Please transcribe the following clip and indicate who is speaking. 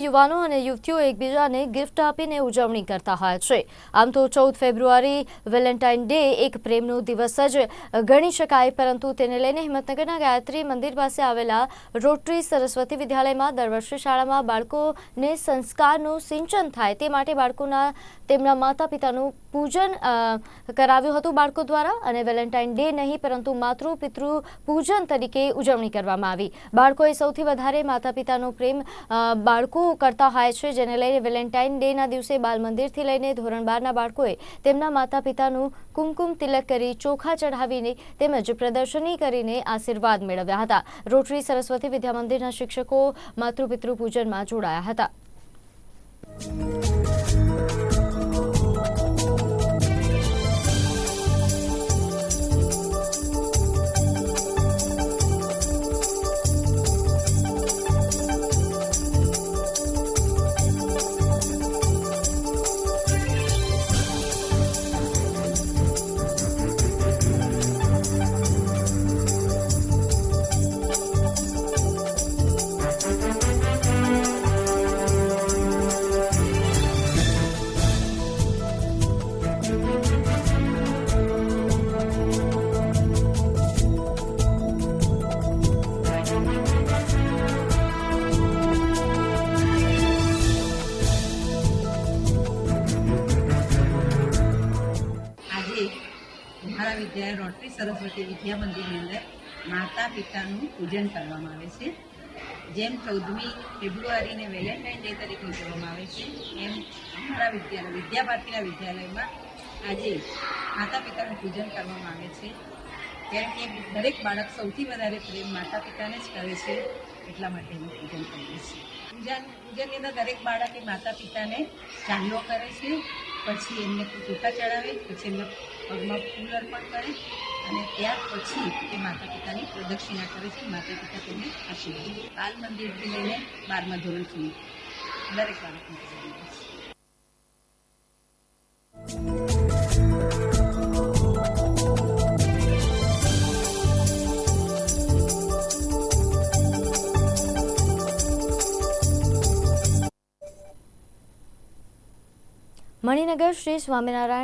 Speaker 1: યુવાનો અને યુવતીઓ એકબીજાને ગિફ્ટ આપીને ઉજવણી કરતા હોય છે. આમ તો ચૌદ ફેબ્રુઆરી વેલેન્ટાઇન ડે એક પ્રેમનો દિવસ જ ગણી શકાય, પરંતુ તેને લઈને હિંમતનગરના ગાયત્રી મંદિર પાસે આવેલા રોટરી સરસ્વતી વિદ્યાલયમાં દર વર્ષે શાળામાં બાળકોને સંસ્કારનું સિંચન થાય તે માટે બાળકોના, તેમના માતા પિતાનું પૂજન કરાવ્યું હતું બાળકો દ્વારા અને વેલેન્ટાઇન ડે નહીં, પરંતુ માતૃ પિતૃ પૂજન તરીકે ઉજવણી કરવામાં આવી. બાળકોએ સૌથી વધારે માતા પિતાનો પ્રેમ બાળકો કરતા હોય છે, જેને લઈને વેલેન્ટાઇન ડેના દિવસે બાલ મંદિરથી લઈને ધોરણ બારના બાળકોએ તેમના માતા પિતાનું કુમકુમ તિલક કરી ચોખા ચઢાવીને તેમજ પ્રદર્શની કરીને આશીર્વાદ મેળવ્યા હતા. રોટરી સરસ્વતી વિદ્યા મંદિરના શિક્ષકો માતૃપિતૃ પૂજનમાં જોડાયા હતા.
Speaker 2: મારા વિદ્યાલય રોટરી સરસ્વતી વિદ્યા મંદિરની અંદર માતા પિતાનું પૂજન કરવામાં આવે છે. જેમ ચૌદમી ફેબ્રુઆરીને વેલેન્ટાઇન ડે તરીકે ઉજવવામાં આવે છે, એમ અમારા વિદ્યાલય, વિદ્યાભારતીના વિદ્યાલયમાં આજે માતા પિતાનું પૂજન કરવામાં આવે છે. કારણ કે દરેક બાળક સૌથી વધારે પ્રેમ માતા પિતાને જ કરે છે, એટલા માટે હું પૂજન કરીએ છીએ. પૂજન પૂજનની અંદર દરેક બાળક એ માતા પિતાને ચાંદલો કરે છે, પછી એમને ચોખા ચડાવે, પછી એમના પગમાં ફૂલ અર્પણ કરે, અને ત્યાર પછી એ માતા પિતાની પ્રદક્ષિણા કરે છે માતા પિતા તેમને આશીર્વાદ બાલ મંદિરથી લઈને બારમા ધોરણ સુધી દરેક બાળકને
Speaker 1: મણિનગર શ્રી સ્વામિનારાયણ